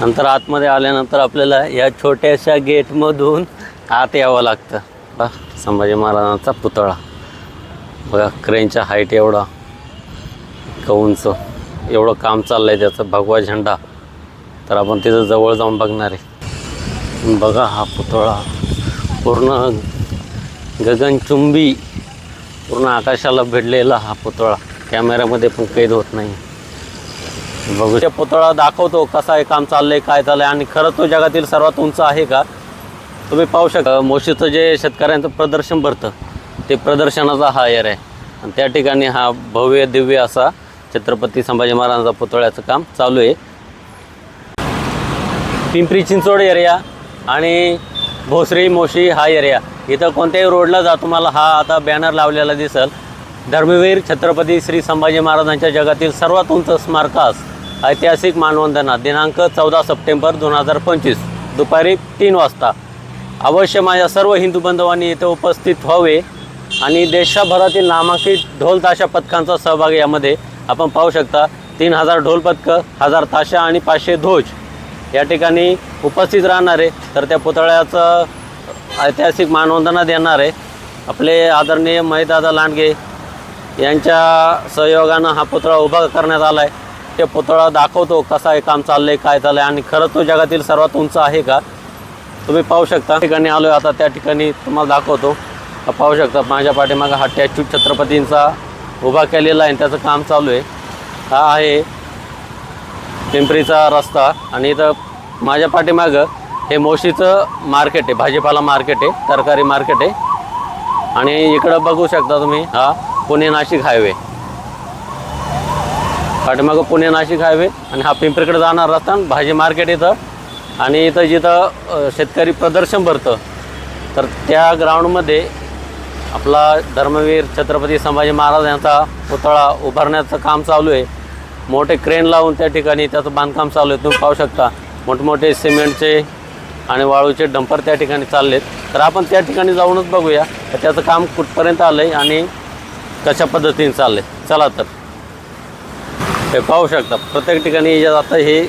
नंतर आतमध्ये आल्यानंतर आपल्याला या छोट्याशा गेटमधून आत यावं लागतं. बा संभाजी महाराजांचा पुतळा. बघा क्रेनच्या हाईट एवढा. कौंच उंच. एवढं काम चाललं आहे त्याचं. भगवा झेंडा. तर आपण तिथं जवळ जाऊन बघणार आहे. बघा हा पुतळा पूर्ण गगनचुंबी पूर्ण आकाशाला भिडलेला हा पुतळा. कॅमेऱ्यामध्ये पण कैद होत नाही. बघू. त्या पुतळा दाखवतो कसा आहे काम चाललंय काय चाललंय. आणि खरं तो जगातील सर्वात उंच आहे का तुम्ही पाहू शकता. मोशीचं जे शेतकऱ्यांचं प्रदर्शन भरतं ते प्रदर्शनाचा हा एअर आहे. आणि त्या ठिकाणी हा भव्य दिव्य असा छत्रपती संभाजी महाराजांचा पुतळ्याचं काम चालू आहे. पिंपरी चिंचवड एरिया आणि भोसरी मोशी हा एरिया. इथं कोणत्याही रोडला जा तुम्हाला हा आता बॅनर लावलेला दिसल. धर्मवीर छत्रपती श्री संभाजी महाराजांच्या जगातील सर्वात उंच स्मारकास ऐतिहासिक मानवंदना दिनांक चौदा सप्टेंबर दोन हजार पंचवीस दुपारी तीन वाजता. अवश्य माझ्या सर्व हिंदू बांधवांनी येथे उपस्थित व्हावे आणि देशभरातील नामांकित ढोल ताशा पथकांचा सहभाग यामध्ये आपण पाहू शकता. तीन हजार ढोल पथकं हजार ताशा आणि पाचशे ध्वज या ठिकाणी उपस्थित राहणार आहे तर त्या पुतळ्याचं ऐतिहासिक मानवंदना देणारे आहे आपले आदरणीय महीदादा लांडगे यांच्या सहयोगानं हा पुतळा उभा करण्यात आला आहे ते पुतळा दाखवतो कसा आहे काम चाललं आहे काय चाललं आहे आणि खरं तो जगातील सर्वात उंच आहे का? तुम्ही पाहू शकता. ठिकाणी आलो आता त्या ठिकाणी तुम्हाला दाखवतो. पाहू शकता माझ्या पाठीमागं हा टॅच्यू छत्रपतींचा उभा केलेला आहे आणि त्याचं काम चालू आहे. हा आहे पिंपरीचा रस्ता आणि इथं माझ्या पाठीमागं हे मोशीचं मार्केट आहे भाजीपाला मार्केट आहे तरकारी मार्केट आहे. आणि इकडं बघू शकता तुम्ही हा पुणे नाशिक हायवे. पाठीमागं पुणे नाशिक हायवे आणि हा पिंपरीकडे जाणार रस्ता आणि भाजी मार्केट इथं. आणि इथं जिथं शेतकरी प्रदर्शन भरतं तर त्या ग्राउंडमध्ये आपला धर्मवीर छत्रपती संभाजी महाराज यांचा पुतळा उभारण्याचं काम चालू आहे. मोठे क्रेन लावून त्या ठिकाणी त्याचं बांधकाम चालू आहे. तुम्ही पाहू शकता मोठमोठे सिमेंटचे आणि वाळूचे डंपर त्या ठिकाणी चाललेत. तर आपण त्या ठिकाणी जाऊनच बघूया तर त्याचं काम कुठपर्यंत आलं आहे आणि कशा पद्धतीने चाललं आहे चला तर. हे पाहू शकता प्रत्येक ठिकाणी जे आता हे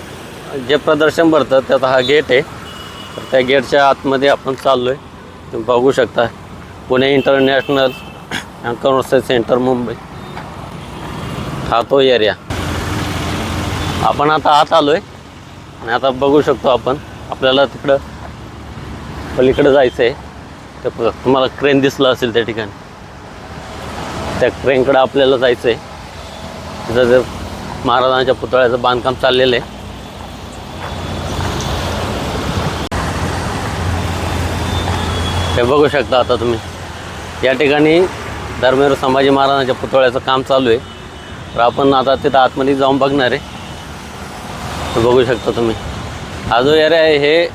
जे प्रदर्शन भरतं त्याचा हा गेट आहे. तर त्या गेटच्या आतमध्ये आपण चाललो आहे तुम्ही बघू शकता Pune international conference centre Mumbai. हा तो एरिया. आपण आता आत आलो आहे आणि आता बघू शकतो आपण आपल्याला तिकडं पलीकडं जायचं आहे तर तुम्हाला क्रेन दिसलं असेल त्या ठिकाणी. त्या क्रेनकडं आपल्याला जायचं आहे जर महाराजांच्या पुतळ्याचं बांधकाम चाललेलं आहे. हे बघू शकता आता तुम्ही. या ठिकाणी धर्मेंद्र संभाजी महाराजांच्या पुतळ्याचं काम चालू आहे. तर आपण आता तिथं आतमध्ये जाऊन बघणार आहे. बघू शकता तुम्ही. हा जो एरिया आहे हे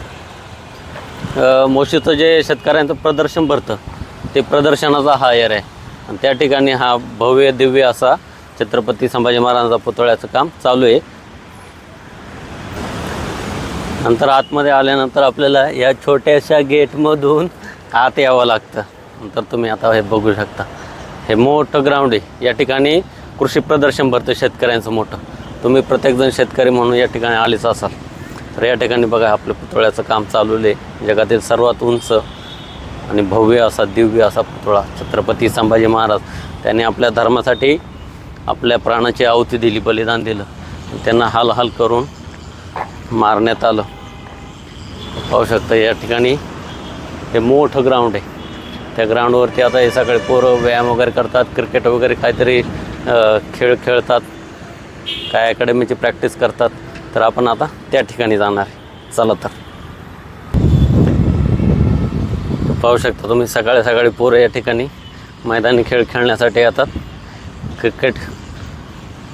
मोशीचं जे शेतकऱ्यांचं प्रदर्शन भरतं ते प्रदर्शनाचा हा एरिया आहे. आणि त्या ठिकाणी हा भव्य दिव्य असा छत्रपती संभाजी महाराजांचा पुतळ्याचं काम चालू आहे. नंतर आतमध्ये आल्यानंतर आपल्याला या छोट्याशा गेटमधून आत यावं लागतं. नंतर तुम्ही आता हे बघू शकता. हे मोठं ग्राउंड आहे. या ठिकाणी कृषी प्रदर्शन भरतं शेतकऱ्यांचं मोठं. तुम्ही प्रत्येकजण शेतकरी म्हणून या ठिकाणी आलेच असाल. तर या ठिकाणी बघा आपलं पुतळ्याचं काम चालू आहे. जगातील सर्वात उंच आणि भव्य असा दिव्य असा पुतळा छत्रपती संभाजी महाराज. त्यांनी आपल्या धर्मासाठी आपल्या प्राणाची आहुती दिली बलिदान दिलं. त्यांना हाल हाल करून मारण्यात आलं. पाहू शकता या ठिकाणी हे मोठं ग्राउंड आहे. त्या ग्राउंडवरती आता हे सगळे पोरं व्यायाम वगैरे करतात क्रिकेट वगैरे काहीतरी खेळ खेळतात काय अकॅडमीची प्रॅक्टिस करतात. तर आपण आता त्या ठिकाणी जाणार आहे. चला तर. पाहू शकता तुम्ही सकाळी सकाळी पोरं या ठिकाणी मैदानी खेळ खेळण्यासाठी येतात. क्रिकेट.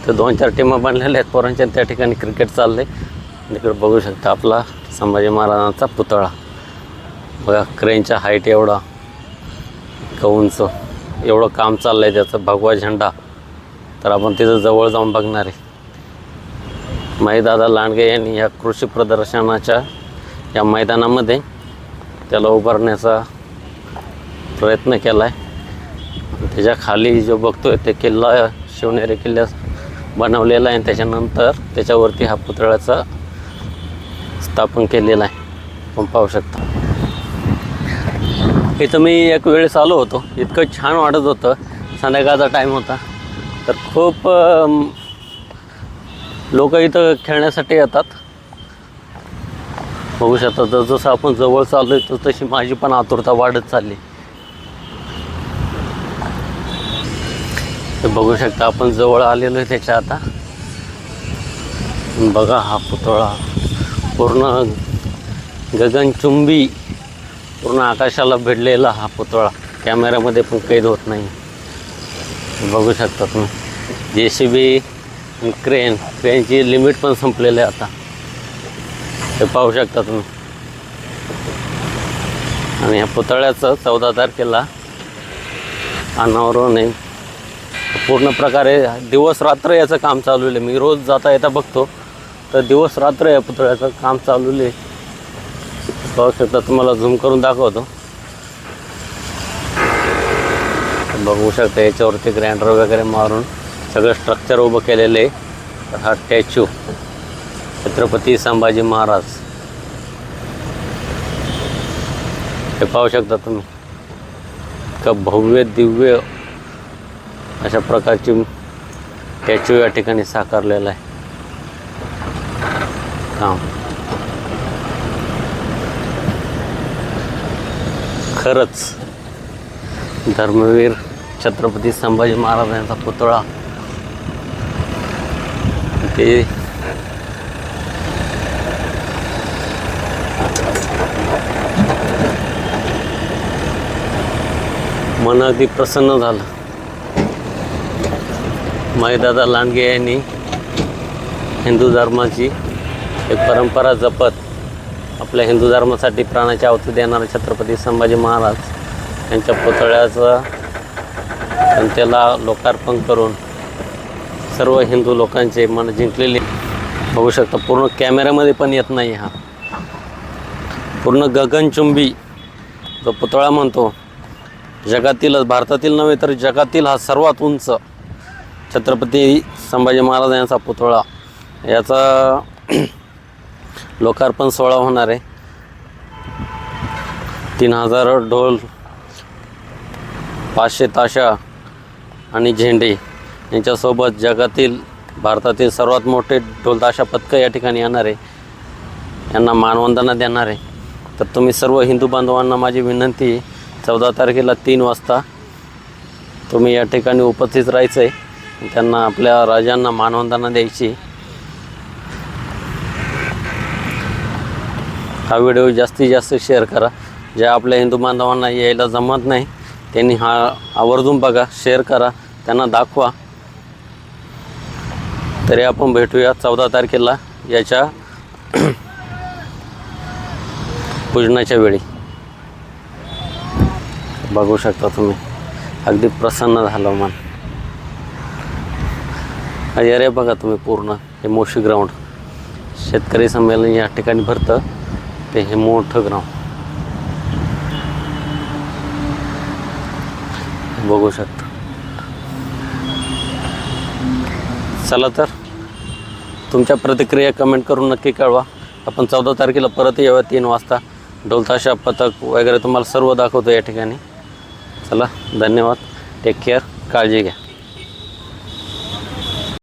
तर दोन चार टीमं बनलेल्या आहेत पोरांच्या त्या ठिकाणी क्रिकेट चाललं आहे तिकडे बघू शकता आपला संभाजी महाराजांचा पुतळा. बघा क्रेनच्या हाईट एवढा इतकं उंच एवढं काम चाललं आहे त्याचं भगवा झेंडा. तर आपण तिथं जवळ जाऊन बघणार आहे. माईदादा लांडगे यांनी या कृषी प्रदर्शनाच्या या मैदानामध्ये त्याला उभारण्याचा प्रयत्न केला आहे त्याच्याखाली जो बघतोय ते किल्ला शिवनेरी किल्ला बनवलेला आहे. आणि त्याच्यानंतर त्याच्यावरती हा पुतळ्याचा स्थापन केलेला आहे. आपण पाहू शकता. इथं मी एक वेळेस आलो होतो. इतकं छान वाटत होतं. संध्याकाळचा टाईम होता. तर खूप लोक इथं खेळण्यासाठी येतात. बघू शकता जसं आपण जवळ चाललो आहे तशी माझी पण आतुरता वाढत चालली. हे बघू शकता आपण जवळ आलेलो आहे त्याच्या आता. बघा हा पुतळा. पूर्ण गगनचुंबी पूर्ण आकाशाला भिडलेला हा पुतळा. कॅमेऱ्यामध्ये पण कैद होत नाही. बघू शकता तुम्ही. जे सी बी क्रेन क्रेनची लिमिट पण संपलेली आहे आता. हे पाहू शकता तुम्ही. आणि या पुतळ्याचं चौदा तारखेला अनावरण आहे. पूर्ण प्रकारे दिवस रात्र याचं काम चालू आहे. मी रोज जाता येता बघतो. तर दिवस रात्र या पुतळ्याचं काम चालू आहे. पाहू शकता तुम्हाला झूम करून दाखवतो. बघू शकता याच्यावरती ग्रँडर वगैरे मारून सगळं स्ट्रक्चर उभं केलेलं आहे. हा स्टॅच्यू छत्रपती संभाजी महाराज. हे पाहू शकता तुम्ही. इतकं भव्य दिव्य अशा प्रकारची स्टॅच्यू या ठिकाणी साकारलेला आहे. काम खरंच धर्मवीर छत्रपती संभाजी महाराज यांचा पुतळा ते मन अगदी प्रसन्न झालं. माईदादा लांडगे यांनी हिंदू धर्माची एक परंपरा जपत आपल्या हिंदू धर्मासाठी प्राणाची आहुती देणारे छत्रपती संभाजी महाराज यांच्या पुतळ्याचं त्याला लोकार्पण करून सर्व हिंदू लोकांचे मन जिंकलेले. बघू शकता पूर्ण कॅमेऱ्यामध्ये पण येत नाही हा. पूर्ण गगनचुंबी जो पुतळा म्हणतो जगातीलच भारतातील नव्हे तर जगातील हा सर्वात उंच छत्रपती संभाजी महाराज यांचा पुतळा. याचा लोकार्पण सोहळा होणार आहे. तीन हजार ढोल पाचशे ताशा आणि झेंडे यांच्यासोबत जगातील भारतातील सर्वात मोठे ढोलताशा पथकं या ठिकाणी येणार आहे. यांना मानवंदना देणार आहे. तर तुम्ही सर्व हिंदू बांधवांना माझी विनंती आहे. चौदा तारखेला तीन वाजता तुम्ही या ठिकाणी उपस्थित राहायचं आहे त्यांना आपल्या राजांना मानवंदना द्यायची. हा व्हिडिओ जास्तीत जास्त शेअर करा. ज्या आपल्या हिंदू बांधवांना यायला जमत नाही त्यांनी हा आवर्जून बघा शेअर करा त्यांना दाखवा. तरी आपण भेटूया चौदा तारखेला याच्या पूजनाच्या वेळी. बघू शकता तुम्ही. अगदी प्रसन्न झालं मन. हा एरिया बघा तुम्ही पूर्ण हे मोशी ग्राउंड शेतकरी संमेलन या ठिकाणी भरतं. ते हे मोठं ग्राउंड बघू शकता. चला तर तुमच्या प्रतिक्रिया कमेंट करून नक्की कळवा. आपण चौदा तारखेला परत येऊया तीन वाजता. ढोलताशा पथक वगैरे तुम्हाला सर्व दाखवतो या ठिकाणी. चला धन्यवाद. टेक केअर काळजी घ्या.